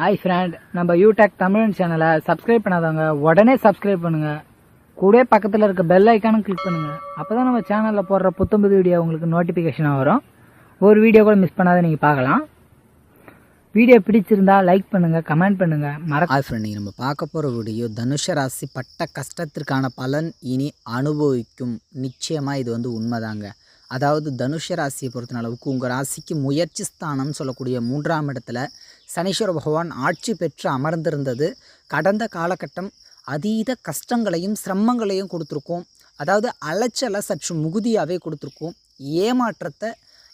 Hi friend நம்ம யூடெக் தமிழ் சேனலை subscribe பண்ணாதவங்க உடனே சப்ஸ்கிரைப் பண்ணுங்க. கூட பக்கத்தில் இருக்க பெல் ஐக்கானும் கிளிக் பண்ணுங்க. அப்பதான் நம்ம சேனலில் போடுற புத்தம்புது வீடியோ உங்களுக்கு நோட்டிஃபிகேஷனாக வரும். ஒரு வீடியோ கூட மிஸ் பண்ணாத நீங்கள் பார்க்கலாம். வீடியோ பிடிச்சிருந்தா லைக் பண்ணுங்க கமெண்ட் பண்ணுங்க. மறக்க ஹாய் ஃப்ரெண்ட் நம்ம பார்க்க போகிற வீடியோ தனுஷ ராசி பட்ட கஷ்டத்திற்கான பலன் இனி அனுபவிக்கும். நிச்சயமாக இது வந்து உண்மைதாங்க. அதாவது தனுஷ ராசியை பொறுத்த அளவுக்கு உங்கள் ராசிக்கு முயற்சி ஸ்தானம் சொல்லக்கூடிய மூன்றாம் இடத்துல சனீஸ்வர பகவான் ஆட்சி பெற்று அமர்ந்திருந்தது. கடந்த காலகட்டம் அதீத கஷ்டங்களையும் சிரமங்களையும் கொடுத்துருக்கோம். அதாவது அலைச்சலை சற்று முகுதியாகவே கொடுத்துருக்கோம். ஏமாற்றத்தை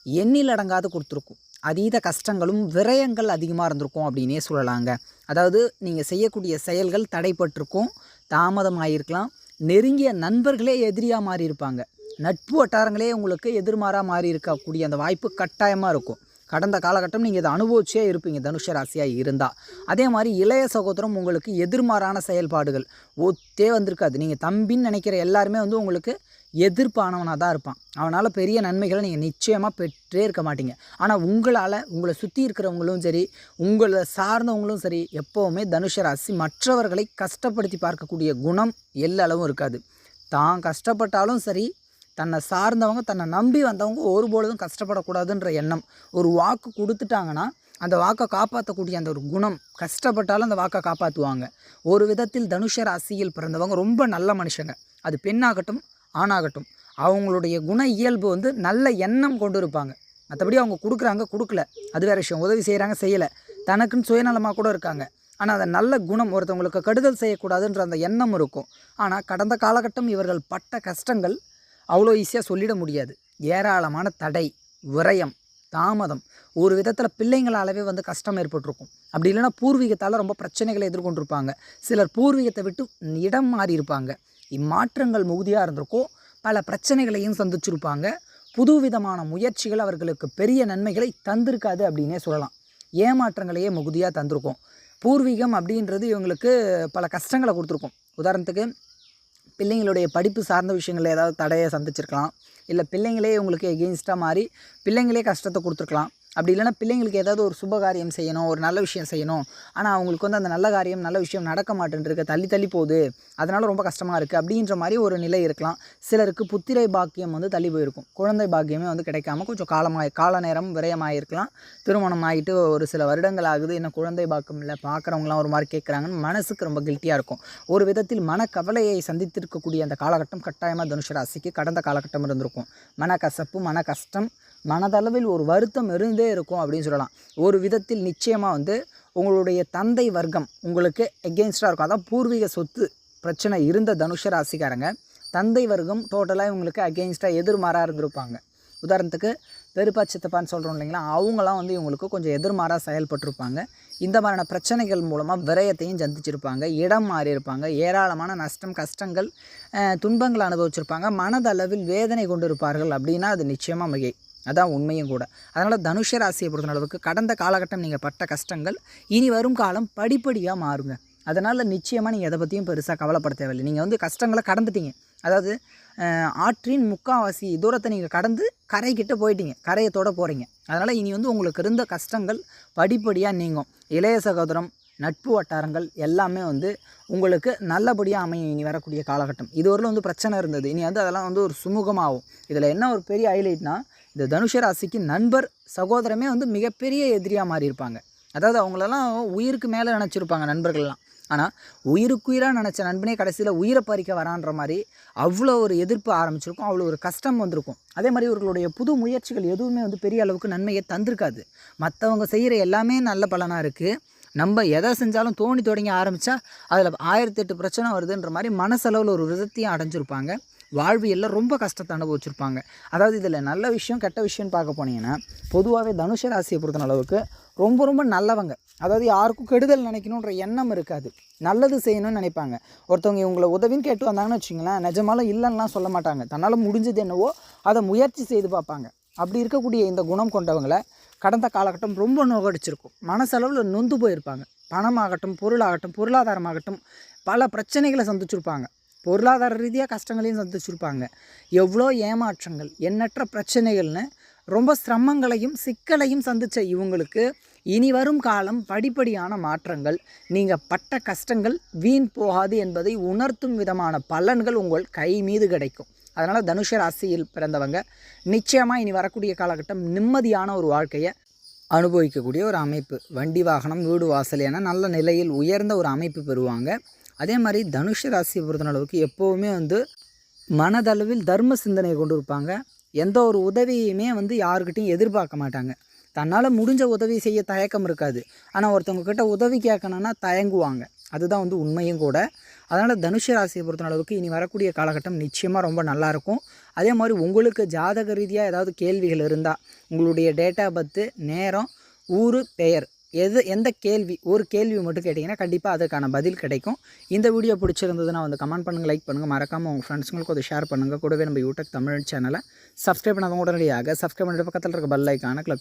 எண்ணில் அடங்காது கொடுத்துருக்கும். அதீத கஷ்டங்களும் விரயங்கள் அதிகமாக இருந்திருக்கும் அப்படின்னே சொல்லலாங்க. அதாவது நீங்கள் செய்யக்கூடிய செயல்கள் தடைப்பட்டிருக்கும். தாமதமாயிருக்கலாம். நெருங்கிய நண்பர்களே எதிரியாக மாறி இருப்பாங்க நட்பு வட்டாரங்களே உங்களுக்கு எதிர்மாறாக மாறி இருக்கக்கூடிய அந்த வாய்ப்பு கட்டாயமாக இருக்கும். கடந்த காலகட்டம் நீங்கள் இதை அனுபவிச்சே இருப்பீங்க தனுஷ ராசியாக இருந்தால் அதே மாதிரி இளைய சகோதரம் உங்களுக்கு எதிர்மாறான செயல்பாடுகள் ஒத்தே வந்திருக்காது. நீங்கள் தம்பின்னு நினைக்கிற எல்லாருமே வந்து உங்களுக்கு எதிர்ப்பானவனாக தான் இருப்பான். அவனால் பெரிய நன்மைகளை நீங்கள் நிச்சயமாக பெற்றே இருக்க மாட்டீங்க. ஆனால் உங்களால் உங்களை சுற்றி இருக்கிறவங்களும் சரி உங்களை சார்ந்தவங்களும் சரி எப்போவுமே தனுஷ ராசி மற்றவர்களை கஷ்டப்படுத்தி பார்க்கக்கூடிய குணம் எல்லளவும் இருக்காது. தான் கஷ்டப்பட்டாலும் சரி தன்னை சார்ந்தவங்க தன்னை நம்பி வந்தவங்க ஒருபொழுதும் கஷ்டப்படக்கூடாதுன்ற எண்ணம். ஒரு வாக்கு கொடுத்துட்டாங்கன்னா அந்த வாக்கை காப்பாற்றக்கூடிய அந்த ஒரு குணம் கஷ்டப்பட்டாலும் அந்த வாக்கை காப்பாற்றுவாங்க ஒரு விதத்தில் தனுஷ ராசியில் பிறந்தவங்க ரொம்ப நல்ல மனுஷங்க. அது பெண்ணாகட்டும் ஆணாகட்டும். அவங்களுடைய குண இயல்பு வந்து நல்ல எண்ணம் கொண்டு இருப்பாங்க. மற்றபடி அவங்க கொடுக்குறாங்க கொடுக்கல. அது வேற விஷயம். உதவி செய்கிறாங்க செய்யலை. தனக்குன்னு சுயநலமாக கூட இருக்காங்க. ஆனால் அந்த நல்ல குணம் ஒருத்தவங்களுக்கு கெடுதல் செய்யக்கூடாதுன்ற அந்த எண்ணம் இருக்கும். ஆனால் கடந்த காலகட்டம் இவர்கள் பட்ட கஷ்டங்கள் அவ்வளோ ஈஸியாக சொல்லிட முடியாது. ஏராளமான தடை விரயம் தாமதம். ஒரு விதத்தில் பிள்ளைங்களாலவே வந்து கஷ்டம் ஏற்பட்டிருக்கும். அப்படி இல்லைன்னா பூர்வீகத்தால் ரொம்ப பிரச்சனைகளை எதிர்கொண்டிருப்பாங்க. சிலர் பூர்வீகத்தை விட்டு இடம் மாறி இருப்பாங்க. இம்மாற்றங்கள் மிகுதியாக இருந்திருக்கும் பல பிரச்சனைகளையும் சந்திச்சிருப்பாங்க. புதுவிதமான முயற்சிகள் அவர்களுக்கு பெரிய நன்மைகளை தந்திருக்காது அப்படின்னே சொல்லலாம். ஏமாற்றங்களையே மிகுதியாக தந்திருக்கும். பூர்வீகம் அப்படின்றது இவங்களுக்கு பல கஷ்டங்களை கொடுத்துருக்கும். உதாரணத்துக்கு பிள்ளைங்களுடைய படிப்பு சார்ந்த விஷயங்களில் ஏதாவது தடையை சந்திச்சிருக்கலாம். இல்லை பிள்ளைங்களே உங்களுக்கு எகெயின்ஸ்டாக மாறி பிள்ளைங்களே கஷ்டத்தை கொடுத்துருக்கலாம். அப்படி இல்லைன்னா பிள்ளைங்களுக்கு ஏதாவது ஒரு சுப காரியம் செய்யணும் ஒரு நல்ல விஷயம் செய்யணும். ஆனால் அவங்களுக்கு வந்து அந்த நல்ல காரியம் நல்ல விஷயம் நடக்க மாட்டேன்ருக்கு தள்ளி தள்ளி போகுது. அதனால் ரொம்ப கஷ்டமாக இருக்குது அப்படின்ற மாதிரி ஒரு நிலை இருக்கலாம். சிலருக்கு புத்திரை பாக்கியம் வந்து தள்ளி போயிருக்கும். குழந்தை பாக்கியமே வந்து கிடைக்காம கொஞ்சம் காலமாக கால நேரம் விரயமாயிருக்கலாம். திருமணம் ஆகிட்டு ஒரு சில வருடங்கள் ஆகுது. இன்னும் குழந்தை பாக்கியம் இல்லை பார்க்குறவங்களாம் ஒரு மாதிரி கேட்குறாங்கன்னு மனசுக்கு ரொம்ப கில்ட்டியாக இருக்கும். ஒரு விதத்தில் மனக்கவலையை சந்தித்திருக்கக்கூடிய அந்த காலகட்டம் கட்டாயமாக தனுஷ ராசிக்கு கடந்த காலகட்டம் இருந்திருக்கும். மன கசப்பு மன கஷ்டம் மனதளவில் ஒரு வருத்தம் இருந்தே இருக்கும் அப்படின்னு சொல்லலாம். ஒரு விதத்தில் நிச்சயமாக வந்து உங்களுடைய தந்தை வர்க்கம் உங்களுக்கு எகெயின்ஸ்டாக இருக்கும். அதான் பூர்வீக சொத்து பிரச்சனை இருந்த தனுஷ ராசிக்காரங்க. தந்தை வர்க்கம் டோட்டலாக இவங்களுக்கு அகெயின்ஸ்டாக எதிர்மாறாக இருந்திருப்பாங்க. உதாரணத்துக்கு பெருப்பா சித்தப்பான்னு சொல்கிறோம் இல்லைங்களா? அவங்களாம் வந்து இவங்களுக்கு கொஞ்சம் எதிர்மாறாக செயல்பட்டிருப்பாங்க. இந்த மாதிரியான பிரச்சனைகள் மூலமாக விரயத்தையும் சந்திச்சிருப்பாங்க. இடம் மாறி இருப்பாங்க. ஏராளமான நஷ்டம் கஷ்டங்கள் துன்பங்கள் அனுபவிச்சிருப்பாங்க. மனதளவில் வேதனை கொண்டு இருப்பார்கள் அப்படின்னா அது நிச்சயமாக மிகை. அதான் உண்மையும் கூட. அதனால் தனுஷ ராசியை பொறுத்த அளவுக்கு கடந்த காலகட்டம் நீங்கள் பட்ட கஷ்டங்கள் இனி வரும் காலம் படிப்படியாக மாறுங்க. அதனால் நிச்சயமாக நீங்கள் எதை பற்றியும் பெருசாக கவலைப்பட தேவையில்லை. நீங்கள் வந்து கஷ்டங்களை கடந்துட்டீங்க. அதாவது ஆற்றின் முக்காவாசி தூரத்தை நீங்கள் கடந்து கரைக்கிட்ட போயிட்டீங்க. கரையை தொட போகிறீங்க அதனால் இனி வந்து உங்களுக்கு இருந்த கஷ்டங்கள் படிப்படியாக நீங்கும். இளைய சகோதரம் நட்பு வட்டாரங்கள் எல்லாமே வந்து உங்களுக்கு நல்லபடியாக அமையும் இனி வரக்கூடிய காலகட்டம். இதுவரையில் வந்து பிரச்சனை இருந்தது. இனி வந்து அதெல்லாம் வந்து ஒரு சுமூகமாகும். இதில் என்ன ஒரு பெரிய ஹைலைட்னால் இந்த தனுஷ ராசிக்கு நண்பர் சகோதரமே வந்து மிகப்பெரிய எதிரியாக மாறி இருப்பாங்க அதாவது அவங்களெல்லாம் உயிருக்கு மேலே நினச்சிருப்பாங்க நண்பர்கள்லாம். ஆனால் உயிருக்குயிராக நினச்ச நண்பனே கடைசியில் உயிரை பறிக்க வரான்ற மாதிரி அவ்வளோ ஒரு எதிர்ப்பு ஆரம்பிச்சிருக்கும் அவ்வளோ ஒரு கஷ்டம் வந்திருக்கும். அதே மாதிரி இவர்களுடைய புது முயற்சிகள் எதுவுமே வந்து பெரிய அளவுக்கு நன்மையை தந்திருக்காது. மற்றவங்க செய்கிற எல்லாமே நல்ல பலனாக இருக்குது நம்ம எதை செஞ்சாலும் தோணி தொடங்கி ஆரம்பித்தா அதில் ஆயிரத்தி எட்டு பிரச்சனை வருதுன்ற மாதிரி மனசளவில் ஒரு விதத்தையும் அடைஞ்சிருப்பாங்க. வாழ்வியலில் ரொம்ப கஷ்டத்தை அனுபவிச்சிருப்பாங்க. அதாவது இதில் நல்ல விஷயம் கெட்ட விஷயம்னு பார்க்க போனீங்கன்னா பொதுவாகவே தனுஷ ராசியை பொறுத்த அளவுக்கு ரொம்ப ரொம்ப நல்லவங்க. அதாவது யாருக்கும் கெடுதல் நினைக்கணுன்ற எண்ணம் இருக்காது. நல்லது செய்யணும்னு நினைப்பாங்க. ஒருத்தவங்க இவங்களை உதவின்னு கேட்டு வந்தாங்கன்னு வச்சுங்களேன் நிஜமாலும் இல்லைன்னா சொல்ல மாட்டாங்க. தன்னால் முடிஞ்சது என்னவோ அதை முயற்சி செய்து பார்ப்பாங்க. அப்படி இருக்கக்கூடிய இந்த குணம் கொண்டவங்களை கடந்த காலகட்டம் ரொம்ப நோகடிச்சிருக்கும். மனசளவில் நொந்து போயிருப்பாங்க. பணமாகட்டும் பொருளாகட்டும் பொருளாதாரமாகட்டும் பல பிரச்சனைகளை சந்திச்சிருப்பாங்க. பொருளாதார ரீதியாக கஷ்டங்களையும் சந்திச்சிருப்பாங்க. எவ்வளோ ஏமாற்றங்கள் எண்ணற்ற பிரச்சனைகள்னு ரொம்ப சிரமங்களையும் சிக்கலையும் சந்தித்த இவங்களுக்கு இனி வரும் காலம் படிப்படியான மாற்றங்கள். நீங்கள் பட்ட கஷ்டங்கள் வீண் போகாது என்பதை உணர்த்தும் விதமான பலன்கள் உங்கள் கை மீது கிடைக்கும். அதனால் தனுஷ ராசியில் பிறந்தவங்க நிச்சயமாக இனி வரக்கூடிய காலகட்டம் நிம்மதியான ஒரு வாழ்க்கையை அனுபவிக்கக்கூடிய ஒரு அமைப்பு. வண்டி வாகனம் வீடு வாசல் என நல்ல நிலையில் உயர்ந்த ஒரு அமைப்பு பெறுவாங்க. அதே மாதிரி தனுஷ ராசியை பொறுத்தளவுக்கு எப்போவுமே வந்து மனதளவில் தர்ம சிந்தனையை கொண்டு இருப்பாங்க. எந்த ஒரு உதவியுமே வந்து யாருக்கிட்டையும் எதிர்பார்க்க மாட்டாங்க. தன்னால் முடிஞ்ச உதவி செய்ய தயக்கம் இருக்காது. ஆனால் ஒருத்தவங்க கிட்ட உதவி கேட்கணுன்னா தயங்குவாங்க. அதுதான் வந்து உண்மையும் கூட. அதனால் தனுஷ ராசியை பொறுத்த அளவுக்கு இனி வரக்கூடிய காலகட்டம் நிச்சயமாக ரொம்ப நல்லாயிருக்கும் அதே மாதிரி உங்களுக்கு ஜாதக ரீதியாக ஏதாவது கேள்விகள் இருந்தால் உங்களுடைய டேட்டா பர்த்து நேரம் ஊர் பெயர் எது எந்த கேள்வி ஒரு கேள்வி மட்டும் கேட்டிங்கன்னா கண்டிப்பாக அதுக்கான பதில் கிடைக்கும். இந்த வீடியோ பிடிச்சிருந்ததுன்னா வந்து கமெண்ட் பண்ணுங்கள் லைக் பண்ணுங்கள் மறக்காமல் உங்கள் ஃப்ரெண்ட்ஸுங்களுக்கு அதை ஷேர் பண்ணுங்கள் கூடவே நம்ம யூடியூப் தமிழ் சேனலை சப்ஸ்கிரைப் பண்ணாதவங்க உடனடியாக சப்ஸ்கிரைப் பண்ணிட்டு பக்கத்தில் இருக்க பெல் ஐக்கான கிளிக்